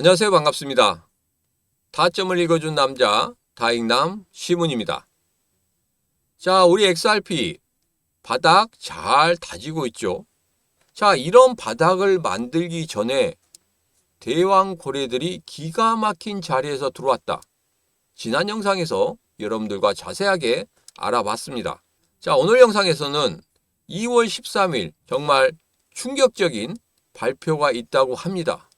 안녕하세요. 반갑습니다. 타점을 읽어준 남자, 다익남 시문입니다. 자, 우리 XRP 바닥 잘 다지고 있죠. 자, 이런 바닥을 만들기 전에 대왕 고래들이 기가 막힌 자리에서 들어왔다. 지난 영상에서 여러분들과 자세하게 알아봤습니다. 자, 오늘 영상에서는 2월 13일 정말 충격적인 발표가 있다고 합니다.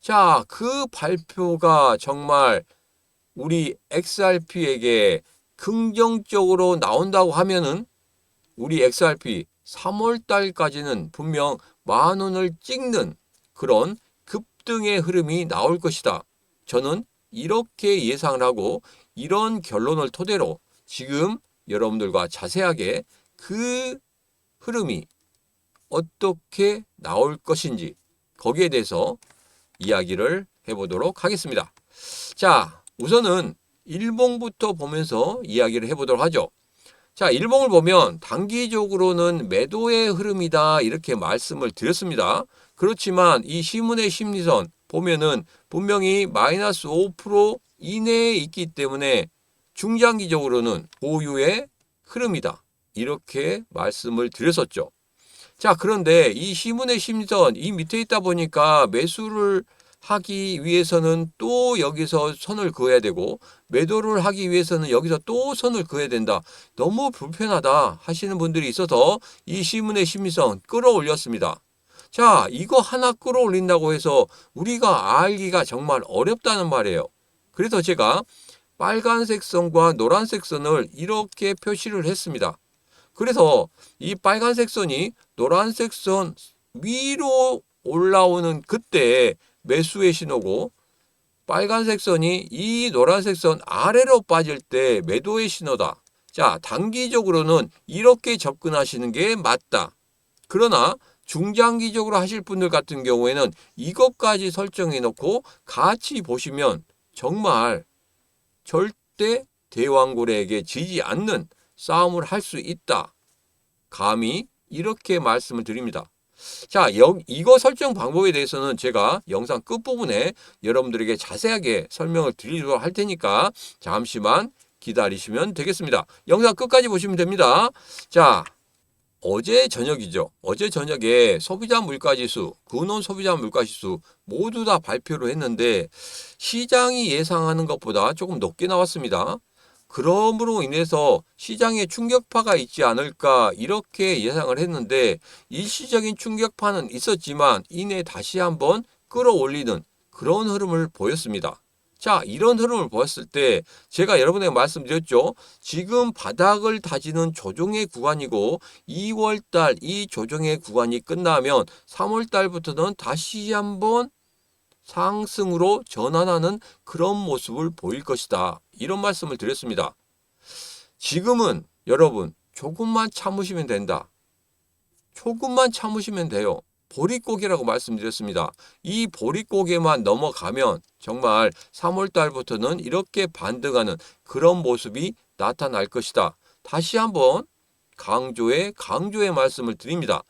자, 그 발표가 정말 우리 XRP에게 긍정적으로 나온다고 하면은 우리 XRP 3월 달까지는 분명 만 원을 찍는 그런 급등의 흐름이 나올 것이다. 저는 이렇게 예상을 하고 이런 결론을 토대로 지금 여러분들과 자세하게 그 흐름이 어떻게 나올 것인지 거기에 대해서 이야기를 해보도록 하겠습니다. 자, 우선은 일봉부터 보면서 이야기를 해보도록 하죠. 자, 일봉을 보면 단기적으로는 매도의 흐름이다 이렇게 말씀을 드렸습니다. 그렇지만 이 시문의 심리선 보면은 분명히 마이너스 5% 이내에 있기 때문에 중장기적으로는 보유의 흐름이다. 이렇게 말씀을 드렸었죠. 자, 그런데 이 시문의 심리선 이 밑에 있다 보니까 매수를 하기 위해서는 또 여기서 선을 그어야 되고 매도를 하기 위해서는 여기서 또 선을 그어야 된다. 너무 불편하다 하시는 분들이 있어서 이 시문의 심리선 끌어올렸습니다. 자, 이거 하나 끌어올린다고 해서 우리가 알기가 정말 어렵다는 말이에요. 그래서 제가 빨간색 선과 노란색 선을 이렇게 표시를 했습니다. 그래서 이 빨간색 선이 노란색 선 위로 올라오는 그때 매수의 신호고 빨간색 선이 이 노란색 선 아래로 빠질 때 매도의 신호다. 자, 단기적으로는 이렇게 접근하시는 게 맞다. 그러나 중장기적으로 하실 분들 같은 경우에는 이것까지 설정해 놓고 같이 보시면 정말 절대 대왕고래에게 지지 않는 싸움을 할 수 있다. 감히 이렇게 말씀을 드립니다. 자, 여, 이거 설정 방법에 대해서는 제가 영상 끝부분에 여러분들에게 자세하게 설명을 드리도록 할 테니까 잠시만 기다리시면 되겠습니다. 영상 끝까지 보시면 됩니다. 자, 어제 저녁이죠. 어제 저녁에 소비자 물가지수, 근원 소비자 물가지수 모두 다 발표를 했는데 시장이 예상하는 것보다 조금 높게 나왔습니다. 그러므로 인해서 시장에 충격파가 있지 않을까 이렇게 예상을 했는데 일시적인 충격파는 있었지만 이내 다시 한번 끌어올리는 그런 흐름을 보였습니다. 자, 이런 흐름을 보였을 때 제가 여러분에게 말씀드렸죠. 지금 바닥을 다지는 조정의 구간이고 2월 달 이 조정의 구간이 끝나면 3월 달부터는 다시 한번 상승으로 전환하는 그런 모습을 보일 것이다. 이런 말씀을 드렸습니다. 지금은 여러분 조금만 참으시면 된다. 조금만 참으시면 돼요. 보릿고개라고 말씀드렸습니다. 이 보릿고개만 넘어가면 정말 3월 달부터는 이렇게 반등하는 그런 모습이 나타날 것이다. 다시 한번 강조의 강조의 말씀을 드립니다.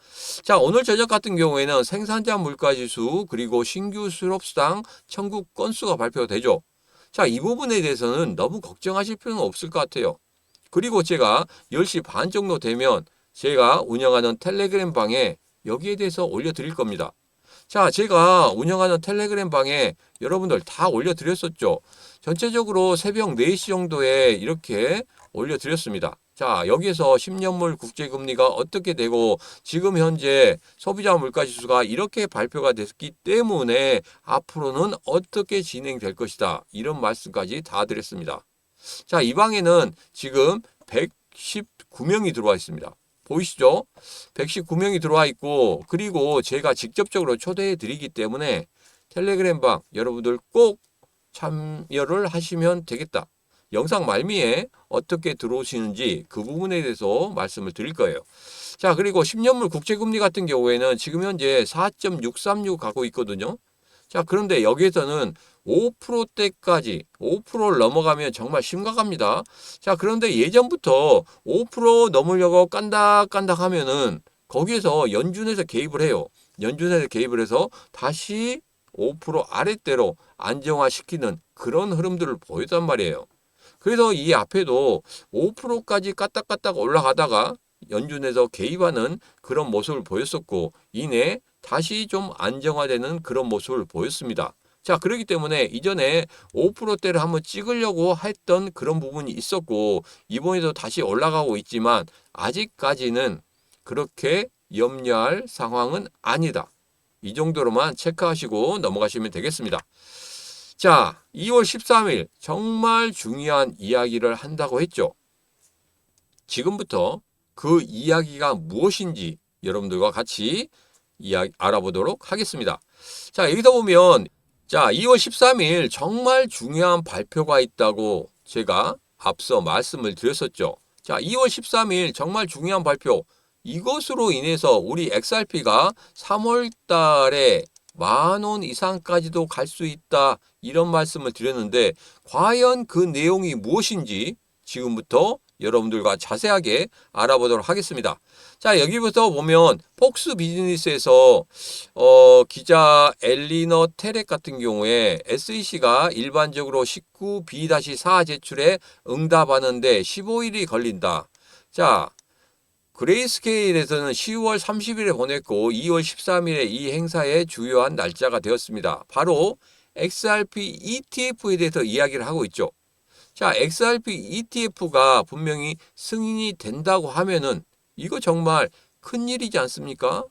자, 오늘 저녁 같은 경우에는 생산자 물가 지수 그리고 신규 수rop수당 청구 건수가 발표되죠. 자, 이 부분에 대해서는 너무 걱정하실 필요는 없을 것 같아요. 그리고 제가 10시 반 정도 되면 제가 운영하는 텔레그램 방에 여기에 대해서 올려드릴 겁니다. 자, 제가 운영하는 텔레그램 방에 여러분들 다 올려드렸었죠. 전체적으로 새벽 4시 정도에 이렇게 올려드렸습니다. 자, 여기에서 10년물 국제금리가 어떻게 되고 지금 현재 소비자 물가 지수가 이렇게 발표가 됐기 때문에 앞으로는 어떻게 진행될 것이다. 이런 말씀까지 다 드렸습니다. 자, 이 방에는 지금 119명이 들어와 있습니다. 보이시죠? 119명이 들어와 있고 그리고 제가 직접적으로 초대해 드리기 때문에 텔레그램 방 여러분들 꼭 참여를 하시면 되겠다. 영상 말미에 어떻게 들어오시는지 그 부분에 대해서 말씀을 드릴 거예요. 자, 그리고 10년물 국제금리 같은 경우에는 지금 현재 4.636 가고 있거든요. 자, 그런데 여기에서는 5%대까지 5%를 넘어가면 정말 심각합니다. 자, 그런데 예전부터 5% 넘으려고 깐닥깐닥 하면은 거기에서 연준에서 개입을 해요. 연준에서 개입을 해서 다시 5% 아랫대로 안정화시키는 그런 흐름들을 보였단 말이에요. 그래서 이 앞에도 5%까지 까딱까딱 올라가다가 연준에서 개입하는 그런 모습을 보였었고 이내 다시 좀 안정화되는 그런 모습을 보였습니다. 자, 그렇기 때문에 이전에 5%대를 한번 찍으려고 했던 그런 부분이 있었고 이번에도 다시 올라가고 있지만 아직까지는 그렇게 염려할 상황은 아니다. 이 정도로만 체크하시고 넘어가시면 되겠습니다. 자, 2월 13일 정말 중요한 이야기를 한다고 했죠. 지금부터 그 이야기가 무엇인지 여러분들과 같이 이야기 알아보도록 하겠습니다. 자, 여기서 보면 자, 2월 13일 정말 중요한 발표가 있다고 제가 앞서 말씀을 드렸었죠. 자, 2월 13일 정말 중요한 발표. 이것으로 인해서 우리 XRP가 3월 달에 만 원 이상까지도 갈 수 있다. 이런 말씀을 드렸는데 과연 그 내용이 무엇인지 지금부터 여러분들과 자세하게 알아보도록 하겠습니다. 자, 여기부터 보면 폭스 비즈니스에서 어, 기자 엘리너 테렉 같은 경우에 SEC가 일반적으로 19B-4 제출에 응답하는데 15일이 걸린다. 자, 그레이스케일에서는 10월 30일에 보냈고 2월 13일에 이 행사의 주요한 날짜가 되었습니다. 바로 XRP ETF에 대해서 이야기를 하고 있죠. 자, XRP ETF가 분명히 승인이 된다고 하면은 이거 정말 큰 일이지 않습니까?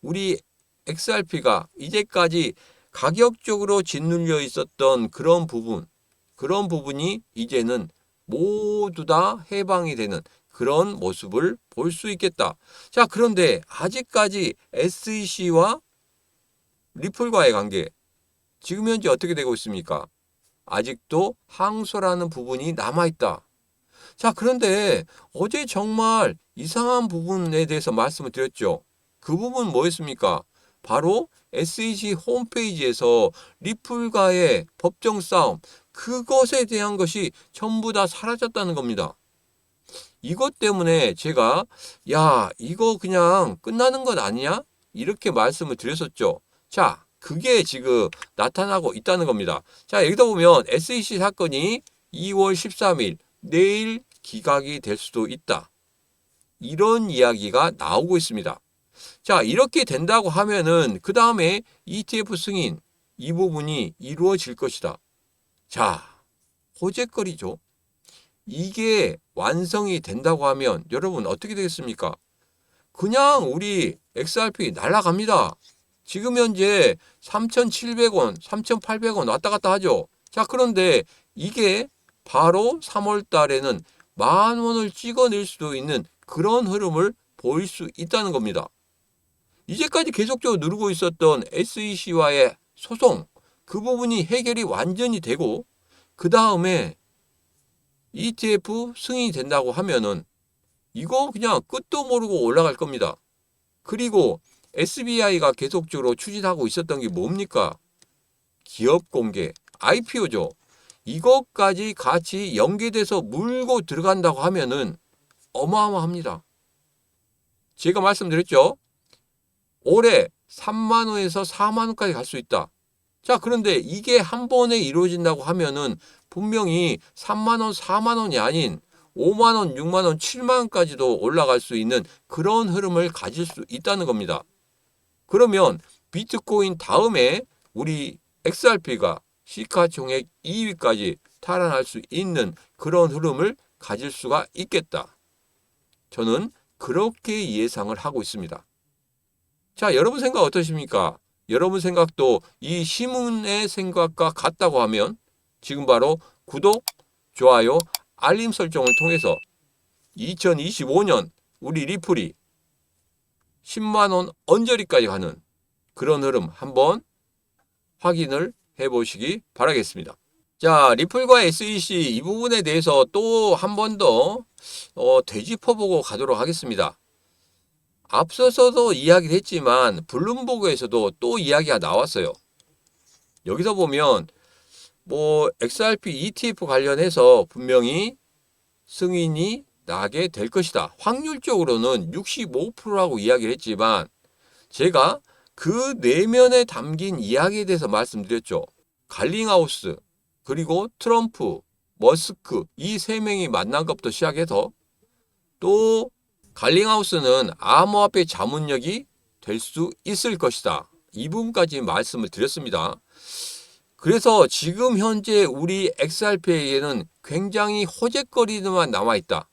우리 XRP가 이제까지 가격적으로 짓눌려 있었던 그런 부분, 그런 부분이 이제는 모두 다 해방이 되는 그런 모습을 볼 수 있겠다. 자, 그런데 아직까지 SEC와 리플과의 관계, 지금 현재 어떻게 되고 있습니까? 아직도 항소라는 부분이 남아있다. 자, 그런데 어제 정말 이상한 부분에 대해서 말씀을 드렸죠. 그 부분 뭐였습니까? 바로 SEC 홈페이지에서 리플과의 법정 싸움, 그것에 대한 것이 전부 다 사라졌다는 겁니다. 이것 때문에 제가, 야, 이거 그냥 끝나는 것 아니냐? 이렇게 말씀을 드렸었죠. 자, 그게 지금 나타나고 있다는 겁니다. 자, 여기다 보면 SEC 사건이 2월 13일 내일 기각이 될 수도 있다. 이런 이야기가 나오고 있습니다. 자, 이렇게 된다고 하면은 그 다음에 ETF 승인 이 부분이 이루어질 것이다. 자, 호재거리죠. 이게 완성이 된다고 하면 여러분 어떻게 되겠습니까? 그냥 우리 XRP 날라갑니다. 지금 현재 3,700원, 3,800원 왔다 갔다 하죠. 자, 그런데 이게 바로 3월 달에는 만 원을 찍어낼 수도 있는 그런 흐름을 보일 수 있다는 겁니다. 이제까지 계속적으로 누르고 있었던 SEC와의 소송, 그 부분이 해결이 완전히 되고, 그 다음에 ETF 승인이 된다고 하면은 이거 그냥 끝도 모르고 올라갈 겁니다. 그리고 SBI가 계속적으로 추진하고 있었던 게 뭡니까? 기업 공개, IPO죠. 이것까지 같이 연계돼서 물고 들어간다고 하면은 어마어마합니다. 제가 말씀드렸죠. 올해 3만 원에서 4만 원까지 갈 수 있다. 자, 그런데 이게 한 번에 이루어진다고 하면은 분명히 3만 원, 4만 원이 아닌 5만 원, 6만 원, 7만 원까지도 올라갈 수 있는 그런 흐름을 가질 수 있다는 겁니다. 그러면 비트코인 다음에 우리 XRP가 시가 총액 2위까지 탈환할 수 있는 그런 흐름을 가질 수가 있겠다. 저는 그렇게 예상을 하고 있습니다. 자, 여러분 생각 어떠십니까? 여러분 생각도 이 시문의 생각과 같다고 하면 지금 바로 구독, 좋아요, 알림 설정을 통해서 2025년 우리 리플이 10만원 언저리까지 가는 그런 흐름 한번 확인을 해보시기 바라겠습니다. 자, 리플과 SEC 이 부분에 대해서 또 한 번더 어, 되짚어보고 가도록 하겠습니다. 앞서서도 이야기를 했지만 블룸버그에서도 또 이야기가 나왔어요. 여기서 보면 뭐 XRP ETF 관련해서 분명히 승인이 나게 될 것이다. 확률적으로는 65%라고 이야기를 했지만 제가 그 내면에 담긴 이야기에 대해서 말씀드렸죠. 갈링하우스, 그리고 트럼프, 머스크 이 세 명이 만난 것부터 시작해서 또 갈링하우스는 암호화폐 자문력이 될 수 있을 것이다. 이 부분까지 말씀을 드렸습니다. 그래서 지금 현재 우리 XRP에는 굉장히 호재거리들만 남아있다.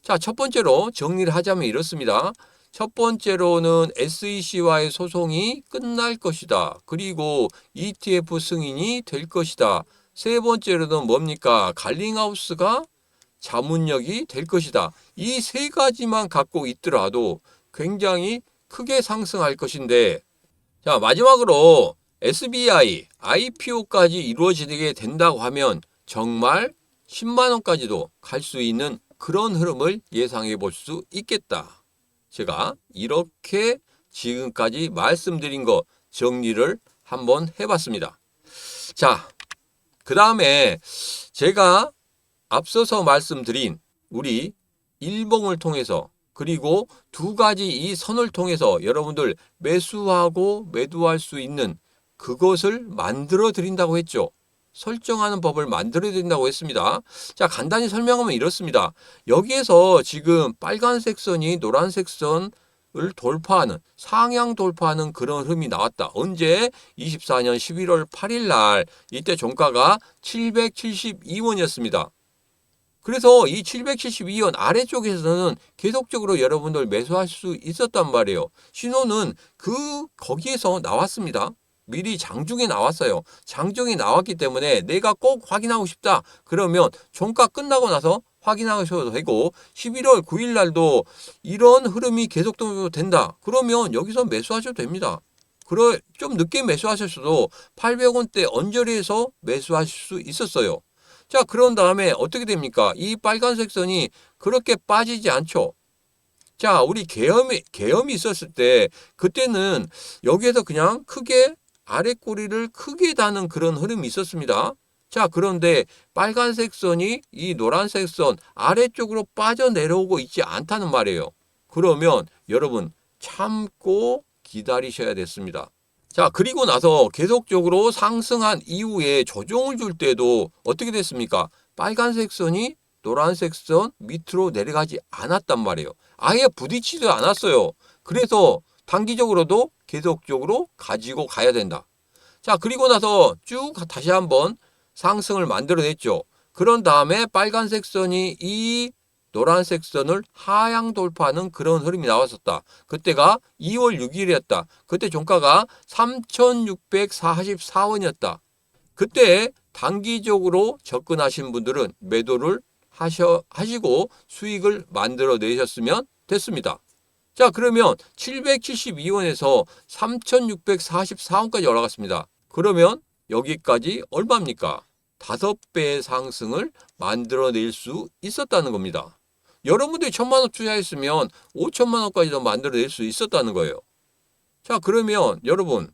자, 첫 번째로 정리를 하자면 이렇습니다. 첫 번째로는 SEC와의 소송이 끝날 것이다. 그리고 ETF 승인이 될 것이다. 세 번째로는 뭡니까? 갈링하우스가 자문력이 될 것이다. 이 세 가지만 갖고 있더라도 굉장히 크게 상승할 것인데, 자, 마지막으로 SBI IPO까지 이루어지게 된다고 하면 정말 10만원까지도 갈 수 있는 그런 흐름을 예상해 볼 수 있겠다. 제가 이렇게 지금까지 말씀드린 거 정리를 한번 해봤습니다. 자, 그 다음에 제가 앞서서 말씀드린 우리 일봉을 통해서 그리고 두 가지 이 선을 통해서 여러분들 매수하고 매도할 수 있는 그것을 만들어 드린다고 했죠. 설정하는 법을 만들어야 된다고 했습니다. 자, 간단히 설명하면 이렇습니다. 여기에서 지금 빨간색 선이 노란색 선을 돌파하는, 상향 돌파하는 그런 흐름이 나왔다. 언제? 24년 11월 8일 날, 이때 종가가 772원이었습니다. 그래서 이 772원 아래쪽에서는 계속적으로 여러분들 매수할 수 있었단 말이에요. 신호는 그, 거기에서 나왔습니다. 미리 장중에 나왔어요. 장중에 나왔기 때문에 내가 꼭 확인하고 싶다. 그러면 종가 끝나고 나서 확인하셔도 되고 11월 9일 날도 이런 흐름이 계속되도 된다. 그러면 여기서 매수하셔도 됩니다. 그러 좀 늦게 매수하셨어도 800원대 언저리에서 매수하실 수 있었어요. 자, 그런 다음에 어떻게 됩니까? 이 빨간색 선이 그렇게 빠지지 않죠. 자, 우리 계엄이, 계엄이 있었을 때, 그때는 여기에서 그냥 크게 아래 꼬리를 크게 다는 그런 흐름이 있었습니다. 자, 그런데 빨간색 선이 이 노란색 선 아래쪽으로 빠져내려오고 있지 않다는 말이에요. 그러면 여러분 참고 기다리셔야 됐습니다. 자, 그리고 나서 계속적으로 상승한 이후에 조정을 줄 때도 어떻게 됐습니까? 빨간색 선이 노란색 선 밑으로 내려가지 않았단 말이에요. 아예 부딪히지 않았어요. 그래서 단기적으로도 계속적으로 가지고 가야 된다. 자, 그리고 나서 쭉 다시 한번 상승을 만들어냈죠. 그런 다음에 빨간색 선이 이 노란색 선을 하향 돌파하는 그런 흐름이 나왔었다. 그때가 2월 6일이었다. 그때 종가가 3,644원이었다. 그때 단기적으로 접근하신 분들은 매도를 하셔, 하시고 수익을 만들어 내셨으면 됐습니다. 자, 그러면 772원에서 3,644원까지 올라갔습니다. 그러면 여기까지 얼마입니까? 다섯 배의 상승을 만들어낼 수 있었다는 겁니다. 여러분들이 천만 원 투자했으면 5천만 원까지도 만들어낼 수 있었다는 거예요. 자, 그러면 여러분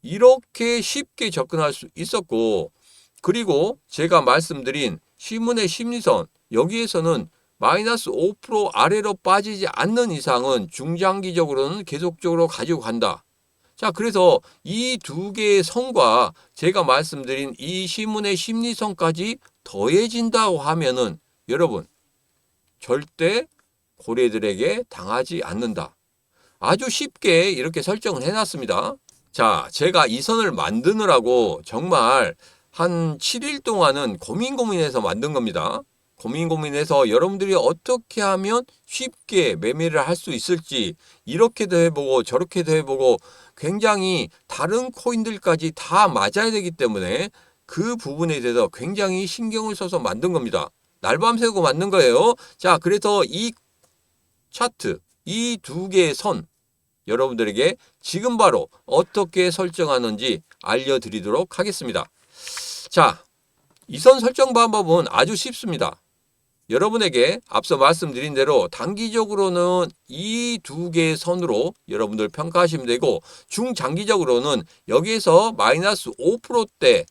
이렇게 쉽게 접근할 수 있었고 그리고 제가 말씀드린 시문의 심리선 여기에서는 마이너스 5% 아래로 빠지지 않는 이상은 중장기적으로는 계속적으로 가지고 간다. 자, 그래서 이 두 개의 선과 제가 말씀드린 이 시문의 심리선까지 더해진다고 하면은 여러분 절대 고래들에게 당하지 않는다. 아주 쉽게 이렇게 설정을 해놨습니다. 자, 제가 이 선을 만드느라고 정말 한 7일 동안은 고민 고민해서 만든 겁니다. 고민 고민해서 여러분들이 어떻게 하면 쉽게 매매를 할 수 있을지 이렇게도 해보고 저렇게도 해보고 굉장히 다른 코인들까지 다 맞아야 되기 때문에 그 부분에 대해서 굉장히 신경을 써서 만든 겁니다. 날밤 새고 만든 거예요. 자, 그래서 이 차트, 이 두 개의 선, 여러분들에게 지금 바로 어떻게 설정하는지 알려드리도록 하겠습니다. 자, 이 선 설정 방법은 아주 쉽습니다. 여러분에게 앞서 말씀드린 대로 단기적으로는 이 두 개의 선으로 여러분들 평가하시면 되고 중장기적으로는 여기에서 마이너스 5%대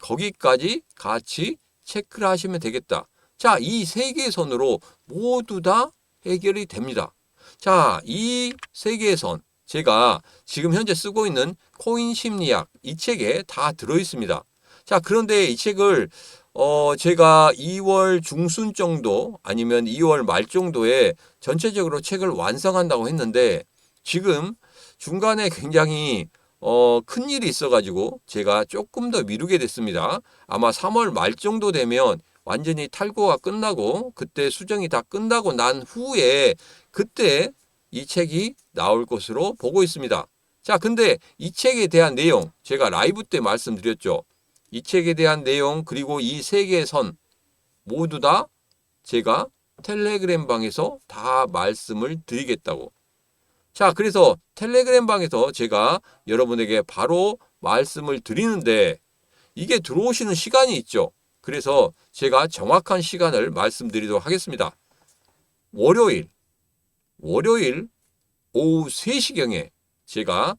거기까지 같이 체크를 하시면 되겠다. 자, 이 세 개의 선으로 모두 다 해결이 됩니다. 자, 이 세 개의 선 제가 지금 현재 쓰고 있는 코인 심리학 이 책에 다 들어 있습니다. 자, 그런데 이 책을 어, 제가 2월 중순 정도 아니면 2월 말 정도에 전체적으로 책을 완성한다고 했는데 지금 중간에 굉장히 어, 큰 일이 있어가지고 제가 조금 더 미루게 됐습니다. 아마 3월 말 정도 되면 완전히 탈고가 끝나고 그때 수정이 다 끝나고 난 후에 그때 이 책이 나올 것으로 보고 있습니다. 자, 근데 이 책에 대한 내용 제가 라이브 때 말씀드렸죠. 이 책에 대한 내용 그리고 이 세 개의 선 모두 다 제가 텔레그램 방에서 다 말씀을 드리겠다고. 자, 그래서 텔레그램 방에서 제가 여러분에게 바로 말씀을 드리는데 이게 들어오시는 시간이 있죠. 그래서 제가 정확한 시간을 말씀드리도록 하겠습니다. 월요일, 월요일 오후 3시경에 제가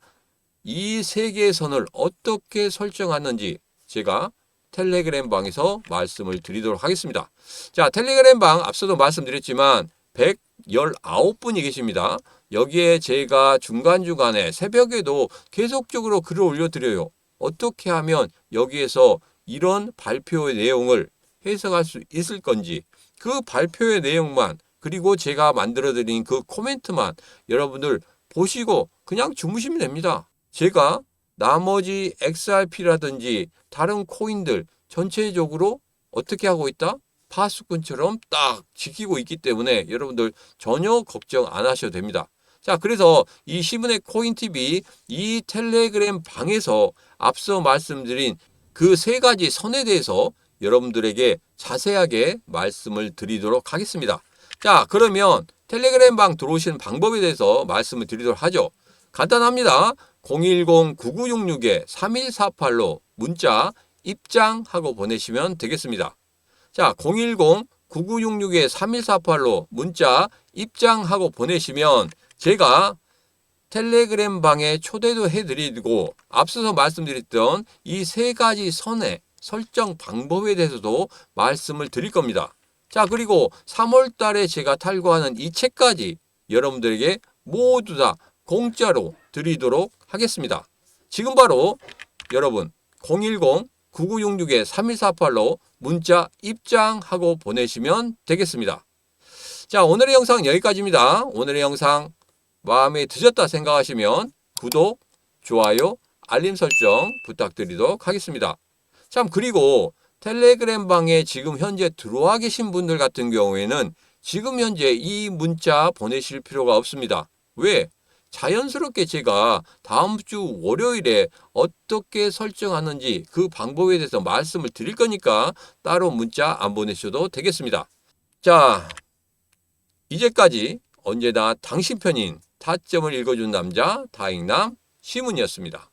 이 세 개의 선을 어떻게 설정하는지 제가 텔레그램 방에서 말씀을 드리도록 하겠습니다. 자, 텔레그램 방 앞서도 말씀드렸지만 119분이 계십니다. 여기에 제가 중간중간에 새벽에도 계속적으로 글을 올려드려요. 어떻게 하면 여기에서 이런 발표의 내용을 해석할 수 있을 건지 그 발표의 내용만 그리고 제가 만들어드린 그 코멘트만 여러분들 보시고 그냥 주무시면 됩니다. 제가 나머지 XRP라든지 다른 코인들 전체적으로 어떻게 하고 있다? 파수꾼처럼 딱 지키고 있기 때문에 여러분들 전혀 걱정 안 하셔도 됩니다. 자, 그래서 이 시문의 코인TV 이 텔레그램 방에서 앞서 말씀드린 그 세 가지 선에 대해서 여러분들에게 자세하게 말씀을 드리도록 하겠습니다. 자, 그러면 텔레그램 방 들어오시는 방법에 대해서 말씀을 드리도록 하죠. 간단합니다. 010-9966-3148로 문자 입장하고 보내시면 되겠습니다. 자, 010-9966-3148로 문자 입장하고 보내시면 제가 텔레그램 방에 초대도 해드리고 앞서서 말씀드렸던 이 세 가지 선의 설정 방법에 대해서도 말씀을 드릴 겁니다. 자, 그리고 3월 달에 제가 탈거하는 이 책까지 여러분들에게 모두 다 공짜로 드리도록 하겠습니다. 지금 바로 여러분 010-9966-3148로 문자 입장하고 보내시면 되겠습니다. 자, 오늘의 영상 여기까지입니다. 오늘의 영상 마음에 드셨다 생각하시면 구독, 좋아요, 알림 설정 부탁드리도록 하겠습니다. 참, 그리고 텔레그램 방에 지금 현재 들어와 계신 분들 같은 경우에는 지금 현재 이 문자 보내실 필요가 없습니다. 왜? 자연스럽게 제가 다음 주 월요일에 어떻게 설정하는지 그 방법에 대해서 말씀을 드릴 거니까 따로 문자 안 보내셔도 되겠습니다. 자, 이제까지 언제나 당신 편인 타점을 읽어준 남자 다잉남 시문이었습니다.